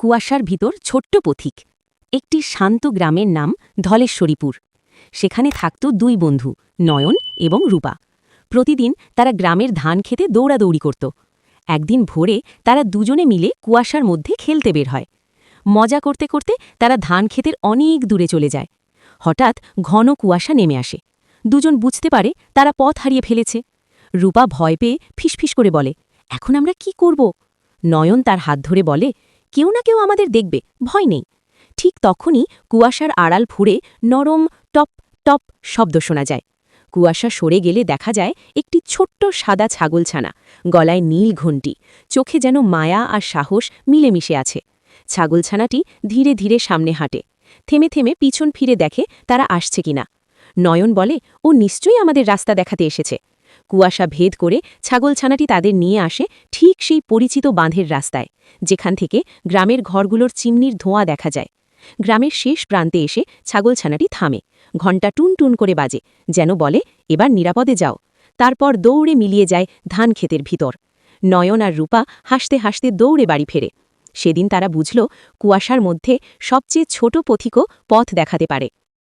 কুয়াশার ভিতর ছোট্ট পথিক। একটি শান্ত গ্রামের নাম ধলেশ্বরীপুর। সেখানে থাকত দুই বন্ধু, নয়ন এবং রূপা। প্রতিদিন তারা গ্রামের ধান খেতে দৌড়াদৌড়ি করত। একদিন ভোরে তারা দুজনে মিলে কুয়াশার মধ্যে খেলতে বের হয়। মজা করতে করতে তারা ধান ক্ষেতের অনেক দূরে চলে যায়। হঠাৎ ঘন কুয়াশা নেমে আসে। দুজন বুঝতে পারে তারা পথ হারিয়ে ফেলেছে। রূপা ভয় পেয়ে ফিসফিস করে বলে, এখন আমরা কি করব? নয়ন তার হাত ধরে বলে কেউ না কেউ আমাদের দেখবে, ভয় নেই। ঠিক তখনই কুয়াশার আড়াল ফুঁড়ে নরম টপ টপ শব্দ শোনা যায়। কুয়াশা সরে গেলে দেখা যায় একটি ছোট্ট সাদা ছাগলছানা, গলায় নীল ঘণ্টি চোখে যেন মায়া আর সাহস মিলেমিশে আছে। ছাগলছানাটি ধীরে ধীরে সামনে হাঁটে, থেমে থেমে পিছন ফিরে দেখে তারা আসছে কিনা। নয়ন বলে, ও নিশ্চয়ই আমাদের রাস্তা দেখাতে এসেছে। কুয়াশা ভেদ করে ছাগলছানাটি তাদের নিয়ে আসে ঠিক সেই পরিচিত বাঁধের রাস্তায়, যেখান থেকে গ্রামের ঘরগুলোর চিমনির ধোঁয়া দেখা যায়। গ্রামের শেষ প্রান্তে এসে ছাগলছানাটি থামে, ঘণ্টা টুন টুন করে বাজে, যেন বলে, এবার নিরাপদে যাও। তারপর দৌড়ে মিলিয়ে যায় ধান ক্ষেতের ভিতর। নয়ন আর রূপা হাসতে হাসতে দৌড়ে বাড়ি ফেরে। সেদিন তারা বুঝল কুয়াশার মধ্যে সবচেয়ে ছোট পথিকও পথ দেখাতে পারে।